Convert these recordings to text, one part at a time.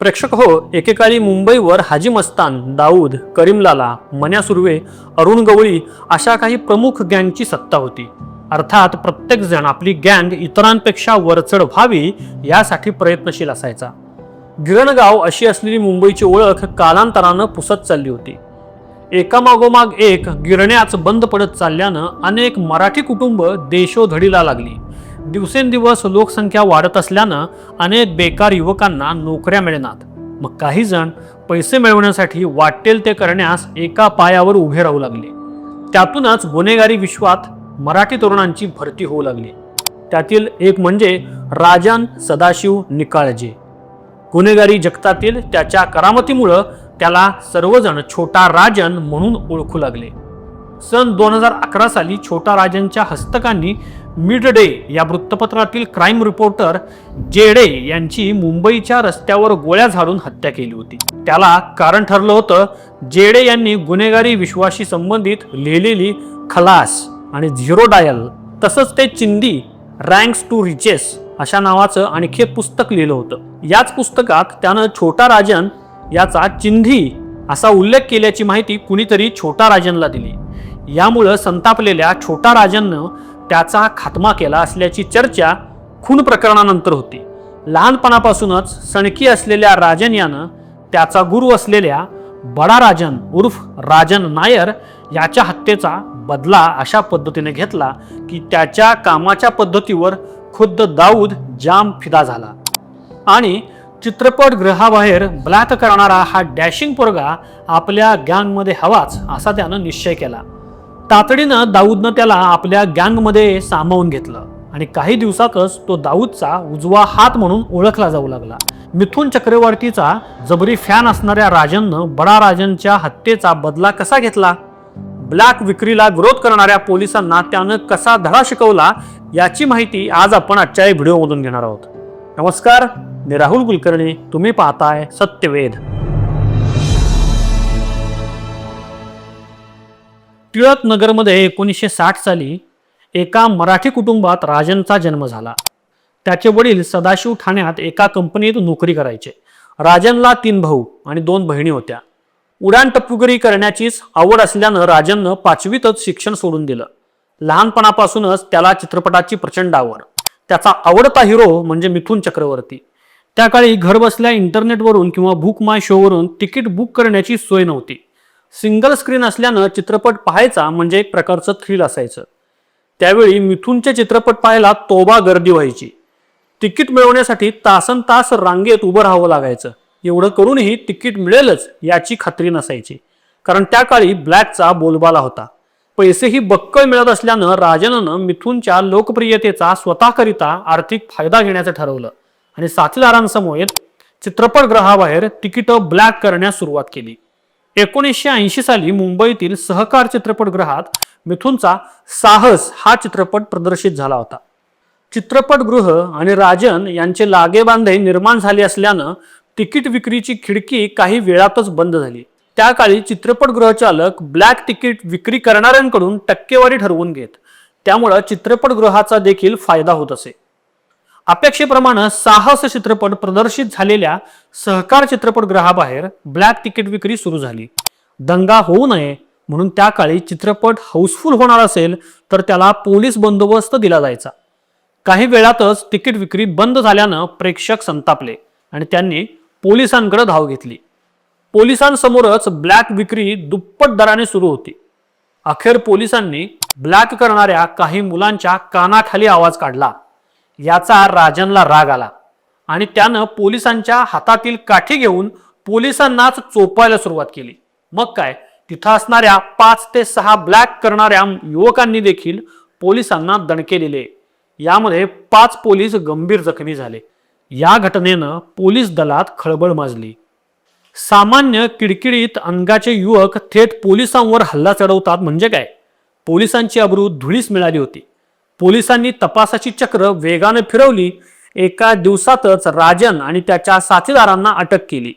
प्रेक्षक हो एकेकाळी मुंबईवर हाजी मस्तान दाऊद करीमलाला मन्या सुर्वे अरुण गवळी अशा काही प्रमुख गँगची सत्ता होती. अर्थात प्रत्येक जण आपली गँग इतरांपेक्षा वरचढ व्हावी यासाठी प्रयत्नशील असायचा. गिरणगाव अशी असलेली मुंबईची ओळख कालांतरानं पुसत चालली होती. एकामागोमाग एक गिरण्याच बंद पडत चालल्यानं अनेक मराठी कुटुंब देशोधडीला लागली. दिवसेंदिवस लोकसंख्या वाढत असल्यानं अनेक बेकार युवकांना नोकऱ्या मिळणार. मग काही जण पैसे मिळवण्यासाठी वाटेल ते करण्यास एका पायावर उभे राहू लागले. त्यातूनच गुन्हेगारी विश्वात मराठी तरुणांची भरती होऊ लागली. त्यातील एक म्हणजे राजन सदाशिव निकाळजे. गुन्हेगारी जगतातील त्याच्या करामतीमुळं त्याला सर्वजण छोटा राजन म्हणून ओळखू लागले. सन दोन हजार अकरा साली छोटा राजनच्या हस्तकांनी मिड डे या वृत्तपत्रातील क्राईम रिपोर्टर जेडे यांची मुंबईच्या रस्त्यावर गोळ्या झाडून हत्या केली होती. त्याला कारण ठरलं होतं जेडे यांनी गुन्हेगारी विश्वाशी संबंधित लिहिलेली खलास आणि झिरो डायल तसंच ते चिंदी रँक्स टू रिचेस अशा नावाचं आणखी एक पुस्तक लिहिलं होतं. याच पुस्तकात त्यानं छोटा राजन याचा चिंधी असा उल्लेख केल्याची माहिती कुणीतरी छोटा राजनला दिली. यामुळं संतापलेल्या छोटा राजननं त्याचा खात्मा केला असल्याची चर्चा खून प्रकरणानंतर होती. लहानपणापासूनच सणकी असलेल्या राजन यानं त्याचा गुरु असलेल्या बडा राजन उर्फ राजन नायर याच्या हत्येचा बदला अशा पद्धतीने घेतला की त्याच्या कामाच्या पद्धतीवर खुद्द दाऊद जाम फिदा झाला. आणि चित्रपट गृहाबाहेर ब्लॅक करणारा हा डॅशिंग पोरगा आपल्या गँगमध्ये हवाच असा त्यानं निश्चय केला. तातडीनं दाऊदनं त्याला आपल्या गँगमध्ये सामावून घेतलं. आणि काही दिवसातच तो दाऊदचा उजवा हात म्हणून ओळखला जाऊ लागला. मिथुन चक्रवर्तीचा जबरी फॅन असणाऱ्या राजननं बडा राजनच्या हत्येचा बदला कसा घेतला? ब्लॅक विक्रीला विरोध करणाऱ्या पोलिसांना त्यानं कसा धडा शिकवला? याची माहिती आज आपण आजच्या व्हिडिओमधून घेणार आहोत. नमस्कार मी राहुल कुलकर्णी. तुम्ही पाहताय सत्यवेध. टिळक नगरमध्ये एकोणीसशे साठ साली एका मराठी कुटुंबात राजनचा जन्म झाला. त्याचे वडील सदाशिव ठाण्यात एका कंपनीत नोकरी करायचे. राजनला तीन भाऊ आणि दोन बहिणी होत्या. उड्डाण टप्पुगरी करण्याचीच आवड असल्यानं राजननं पाचवीतच शिक्षण सोडून दिलं. लहानपणापासूनच त्याला चित्रपटाची प्रचंड आवड. त्याचा आवडता हिरो म्हणजे मिथुन चक्रवर्ती. त्या काळी घरबसल्या इंटरनेटवरून किंवा बुक माय शोवरून तिकीट बुक करण्याची सोय नव्हती. सिंगल स्क्रीन असल्यानं चित्रपट पाहायचा म्हणजे एक प्रकारचं थ्रिल असायचं. त्यावेळी मिथूनचे चित्रपट पाहायला तोबा गर्दी व्हायची. तिकीट मिळवण्यासाठी तासन तास रांगेत उभं राहावं लागायचं. एवढं करूनही तिकीट मिळेलच याची खात्री नसायची. कारण त्या काळी ब्लॅकचा बोलबाला होता. पैसेही बक्कळ मिळत असल्यानं राजननं मिथूनच्या लोकप्रियतेचा स्वतःकरिता आर्थिक फायदा घेण्याचं ठरवलं. आणि साथीदारांसमोर चित्रपटगृहाबाहेर तिकीटं ब्लॅक करण्यास सुरुवात केली. एकोणीसशे ऐंशी साली मुंबईतील सहकार चित्रपटगृहात मिथुनचा साहस हा चित्रपट प्रदर्शित झाला होता. चित्रपटगृह आणि राजन यांचे लागेबांधे निर्माण झाले असल्यानं तिकीट विक्रीची खिडकी काही वेळातच बंद झाली. त्या काळी चित्रपटगृह चालक ब्लॅक तिकीट विक्री करणाऱ्यांकडून टक्केवारी ठरवून घेत. त्यामुळं चित्रपटगृहाचा देखील फायदा होत असे. अपेक्षेप्रमाणे साहस चित्रपट प्रदर्शित झालेल्या सहकार चित्रपटगृहाबाहेर ब्लॅक तिकीट विक्री सुरू झाली. दंगा होऊ नये म्हणून त्या काळी चित्रपट हाऊसफुल होणार असेल तर त्याला पोलीस बंदोबस्त दिला जायचा. काही वेळातच तिकीट विक्री बंद झाल्यानं प्रेक्षक संतापले आणि त्यांनी पोलिसांकडे धाव घेतली. पोलिसांसमोरच ब्लॅक विक्री दुप्पट दराने सुरू होती. अखेर पोलिसांनी ब्लॅक करणाऱ्या काही मुलांच्या कानाखाली आवाज काढला. याचा राजनला राग आला. आणि त्यानं पोलिसांच्या हातातील काठी घेऊन पोलिसांनाच चोपायला सुरुवात केली. मग काय? तिथं असणाऱ्या पाच ते सहा ब्लॅक करणाऱ्या युवकांनी देखील पोलिसांना दणके दिले. यामध्ये पाच पोलीस गंभीर जखमी झाले. या घटनेनं पोलीस दलात खळबळ माजली. सामान्य किडकिडीत अंगाचे युवक थेट पोलिसांवर हल्ला चढवतात म्हणजे काय? पोलिसांची अब्रू धुळीस मिळाली होती. पोलिसांनी तपासाची चक्र वेगाने फिरवली. एका दिवसातच राजन आणि त्याच्या साथीदारांना अटक केली.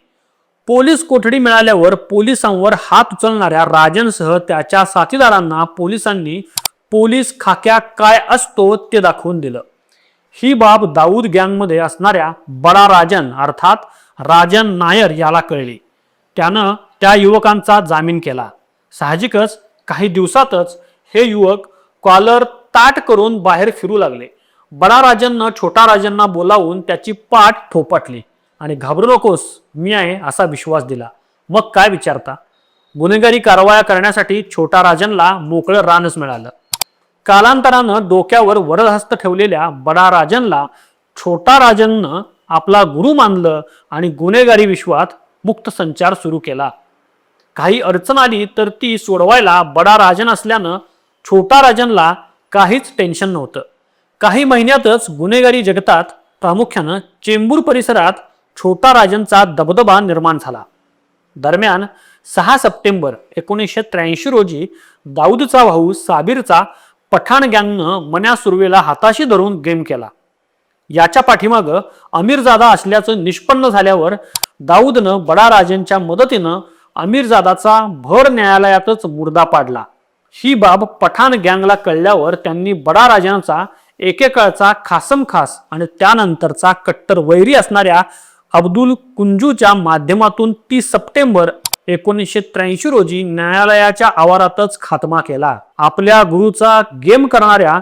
पोलीस कोठडी मिळाल्यावर पोलिसांवर हात उचलणाऱ्या राजनसह त्याच्या साथीदारांना पोलिसांनी पोलीस खाक्या काय असतो ते दाखवून दिलं. ही बाब दाऊद गँगमध्ये असणाऱ्या बडा राजन अर्थात राजन नायर याला कळली. त्यानं त्या युवकांचा जामीन केला. साहजिकच काही दिवसातच हे युवक कॉलर ताट करून बाहेर फिरू लागले. बडा राजांना छोटा राजांना बोलावून त्याची पाठ थोपटली. आणि घाबरू नकोस मी आहे असा विश्वास दिला. मग काय विचारता? गुन्हेगारी कारवाया करण्यासाठी छोटा राजांना मोकळं रानच मिळालं. कालांतरानं डोक्यावर वरदहस्त ठेवलेल्या बडा राजांना छोटा राजांनं आपला गुरु मानलं आणि गुन्हेगारी विश्वात मुक्त संचार सुरू केला. काही अडचण आली तर ती सोडवायला बडा राजन असल्यानं छोटा राजनला काहीच टेन्शन नव्हतं. काही महिन्यातच गुन्हेगारी जगतात प्रामुख्यानं चेंबूर परिसरात छोटा राजनचा दबदबा निर्माण झाला. दरम्यान सहा सप्टेंबर एकोणीसशे त्र्याऐंशी रोजी दाऊदचा भाऊ साबीरचा पठाण गँगनं मन्या सुर्वेला हाताशी धरून गेम केला. याच्या पाठीमागं अमीरजादा असल्याचं निष्पन्न झाल्यावर दाऊदनं बडा राजेंच्या मदतीनं अमीरजादाचा भर न्यायालयातच मुर्दा पाडला. ही बाब पठाण गँगला कळल्यावर त्यांनी बडा राजांचा एकेकाळचा खासम खास आणि त्यानंतरचा कट्टर वैरी असणाऱ्या अब्दुल कुंजूच्या माध्यमातून तीस सप्टेंबर एकोणीसशे त्र्याऐंशी रोजी न्यायालयाच्या आवारातच खात्मा केला. आपल्या गुरुचा गेम करणाऱ्या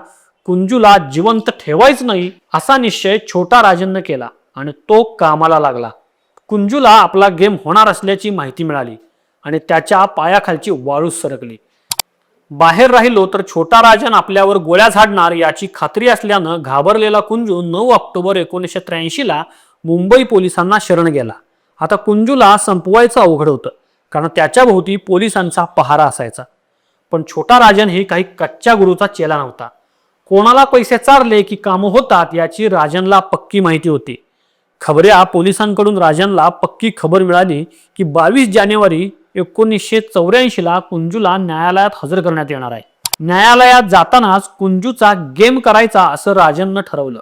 कुंजूला जिवंत ठेवायच नाही असा निश्चय छोटा राजन केला आणि तो कामाला लागला. कुंजूला आपला गेम होणार असल्याची माहिती मिळाली आणि त्याच्या पायाखालची वाळू सरकली. बाहेर राहिलो तर छोटा राजन आपल्यावर गोळ्या झाडणार याची खात्री असल्यानं घाबरलेला कुंजू नऊ ऑक्टोबर एकोणीसशे त्र्याऐंशीला मुंबई पोलिसांना शरण गेला. आता कुंजूला संपवायचं अवघड होतं कारण त्याच्या भोवती पोलिसांचा पहारा असायचा. पण छोटा राजन ही काही कच्च्या गुरुचा चेला नव्हता. कोणाला पैसे चारले की कामं होतात याची राजनला पक्की माहिती होती. खबऱ्या पोलिसांकडून राजनला पक्की खबर मिळाली की बावीस जानेवारी एकोणीसशे चौऱ्याऐंशीला कुंजूला न्यायालयात हजर करण्यात येणार आहे. न्यायालयात जातानाच कुंजूचा गेम करायचा असं राजननं ठरवलं.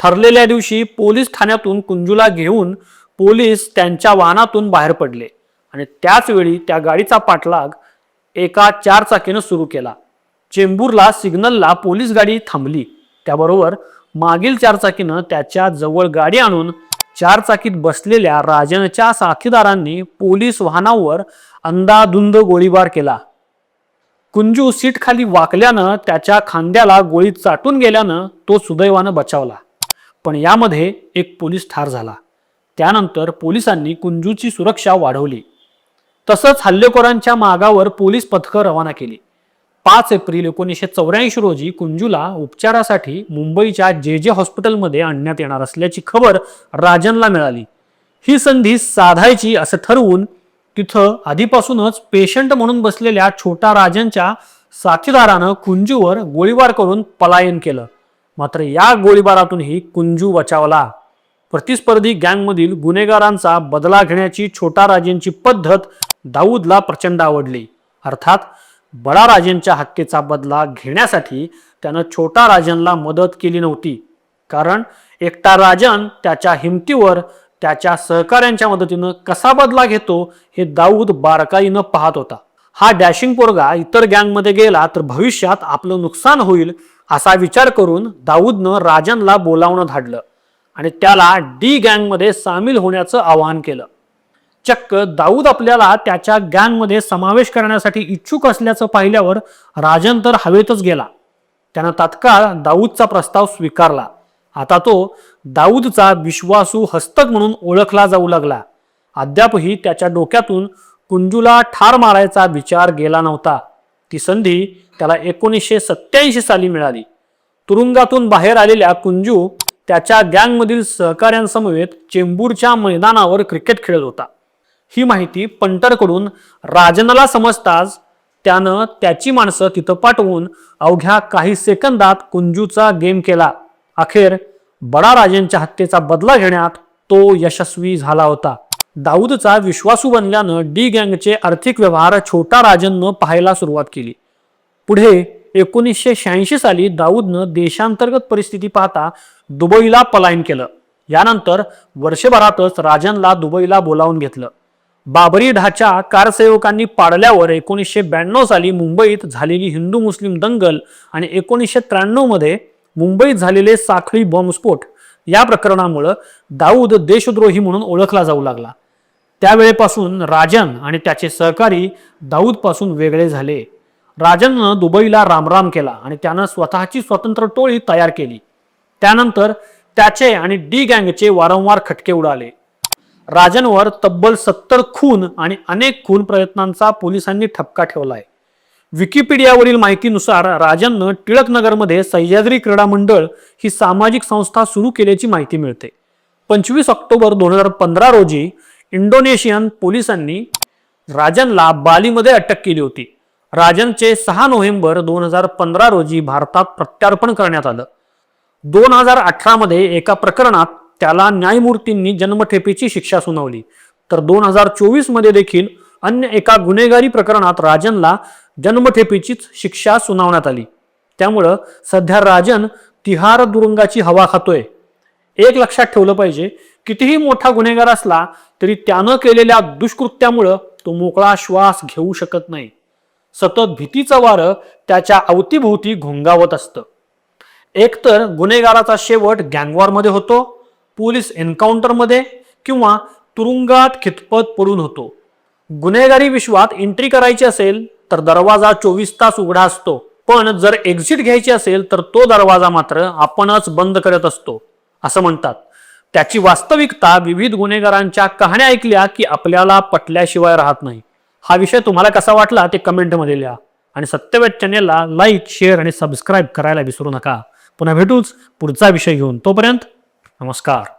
ठरलेल्या दिवशी पोलीस ठाण्यातून कुंजूला घेऊन पोलीस त्यांच्या वाहनातून बाहेर पडले आणि त्याचवेळी त्या गाडीचा पाठलाग एका चारचाकीनं सुरू केला. चेंबूरला सिग्नलला पोलीस गाडी थांबली. त्याबरोबर मागील चारचाकीनं त्याच्याजवळ गाडी आणून चारचाकीत बसलेल्या राजनच्या साथीदारांनी पोलीस वाहनावर अंदाधुंद गोळीबार केला. कुंजू सीट खाली वाकल्यानं त्याच्या खांद्याला गोळी चाटून गेल्यानं तो सुदैवानं बचावला. पण यामध्ये एक पोलीस ठार झाला. त्यानंतर पोलिसांनी कुंजूची सुरक्षा वाढवली. तसंच हल्लेखोरांच्या मागावर पोलीस पथकं रवाना केली. पाच एप्रिल एकोणीसशे चौऱ्याऐंशी रोजी कुंजूला उपचारासाठी मुंबईच्या जे जे हॉस्पिटलमध्ये आणण्यात येणार असल्याची खबर राजनला मिळाली. ही संधी साधायची असं ठरवून तिथं आधीपासूनच पेशंट म्हणून बसलेल्या छोटा राजनच्या साथीदारानं कुंजूवर गोळीबार करून पलायन केलं. मात्र या गोळीबारातूनही कुंजू बचावला. प्रतिस्पर्धी गँगमधील गुन्हेगारांचा बदला घेण्याची छोटा राजेंची पद्धत दाऊदला प्रचंड आवडली. अर्थात बडा राजेंच्या हक्केचा बदला घेण्यासाठी त्यानं छोटा राजनला मदत केली नव्हती. कारण एकटा राजन त्याच्या हिमतीवर त्याच्या सहकाऱ्यांच्या मदतीनं कसा बदला घेतो हे दाऊद बारकाईनं पाहत होता. हा डॅशिंग पोरगा इतर गँगमध्ये गेला तर भविष्यात आपलं नुकसान होईल असा विचार करून दाऊदनं राजनला बोलावणं धाडलं आणि त्याला डी गँगमध्ये सामील होण्याचं आवाहन केलं. चक्क दाऊद आपल्याला त्याच्या गँगमध्ये समावेश करण्यासाठी इच्छुक असल्याचं पाहिल्यावर राजन तर हवेतच गेला. त्यानं तात्काळ दाऊदचा प्रस्ताव स्वीकारला. आता तो दाऊदचा विश्वासू हस्तक म्हणून ओळखला जाऊ लागला. अद्यापही त्याच्या डोक्यातून कुंजूला ठार मारायचा विचार गेला नव्हता. ती संधी त्याला एकोणीसशे सत्याऐंशी साली मिळाली. तुरुंगातून बाहेर आलेल्या कुंजू त्याच्या गँगमधील सहकाऱ्यांसमवेत चेंबूरच्या मैदानावर क्रिकेट खेळत होता. ही माहिती पंटरकडून राजनला समजताच त्यानं त्याची माणसं तिथं पाठवून अवघ्या काही सेकंदात कुंजूचा गेम केला. अखेर बडा राजेंच्या हत्येचा बदला घेण्यात तो यशस्वी झाला होता. दाऊदचा विश्वासू बनल्यानं डी गँगचे आर्थिक व्यवहार छोटा राजननं पाहायला सुरुवात केली. पुढे एकोणीसशे शहाऐंशी साली दाऊदनं देशांतर्गत परिस्थिती पाहता दुबईला पलायन केलं. यानंतर वर्षभरातच राजनला दुबईला बोलावून घेतलं. बाबरी ढाच्या कारसेवकांनी पाडल्यावर एकोणीसशे ब्याण्णव साली मुंबईत झालेली हिंदू मुस्लिम दंगल आणि एकोणीसशे त्र्याण्णवमध्ये मुंबईत झालेले साखळी बॉम्बस्फोट या प्रकरणामुळं दाऊद देशद्रोही म्हणून ओळखला जाऊ लागला. त्यावेळेपासून राजन आणि त्याचे सहकारी दाऊदपासून वेगळे झाले. राजननं दुबईला रामराम केला आणि त्यानं स्वतःची स्वतंत्र टोळी तयार केली. त्यानंतर त्याचे आणि डी गँगचे वारंवार खटके उडाले. राजनवर तब्बल सत्तर खून आणि अनेक खून प्रयत्नांचा पोलिसांनी ठपका ठेवला आहे विकिपीडियावरील माहितीनुसार राजननं टिळकनगरमध्ये सह्याद्री क्रीडा मंडळ ही सामाजिक संस्था सुरू केल्याची माहिती मिळते. पंचवीस ऑक्टोबर दोन हजार पंधरा रोजी इंडोनेशियन पोलिसांनी राजनला बालीमध्ये अटक केली होती. राजनचे सहा नोव्हेंबर दोन हजार पंधरा रोजी भारतात प्रत्यार्पण करण्यात आलं. दोन हजार अठरामध्ये एका प्रकरणात त्याला न्यायमूर्तींनी जन्मठेपेची शिक्षा सुनावली. तर दोन हजार चोवीसमध्ये देखील अन्य एका गुन्हेगारी प्रकरणात राजनला जन्मठेपेचीच शिक्षा सुनावण्यात आली. त्यामुळं सध्या राजन तिहार तुरुंगाची हवा खातोय. एक लक्षात ठेवलं पाहिजे कितीही मोठा गुन्हेगार असला तरी त्यानं केलेल्या दुष्कृत्यामुळं तो मोकळा श्वास घेऊ शकत नाही. सतत भीतीचं वारं त्याच्या अवतीभोवती घोंगावत असतं. एकतर गुन्हेगाराचा शेवट गँगवॉरमध्ये होतो पोलीस एन्काउंटरमध्ये किंवा तुरुंगात खितपत पडून होतो. गुन्हेगारी विश्वात एंट्री करायची असेल तर दरवाजा चोवीस तास उघडा असतो. पण जर एक्झिट घ्यायची असेल तर तो दरवाजा मात्र आपणच बंद करत असतो असं म्हणतात. त्याची वास्तविकता विविध गुन्हेगारांच्या कहाण्या ऐकल्या की आपल्याला पटल्याशिवाय राहत नाही. हा विषय तुम्हाला कसा वाटला ते कमेंटमध्ये लिहा. आणि सत्यवेद चॅनेलला लाईक शेअर आणि सबस्क्राईब करायला विसरू नका. पुन्हा भेटूच पुढचा विषय घेऊन. तोपर्यंत नमस्कार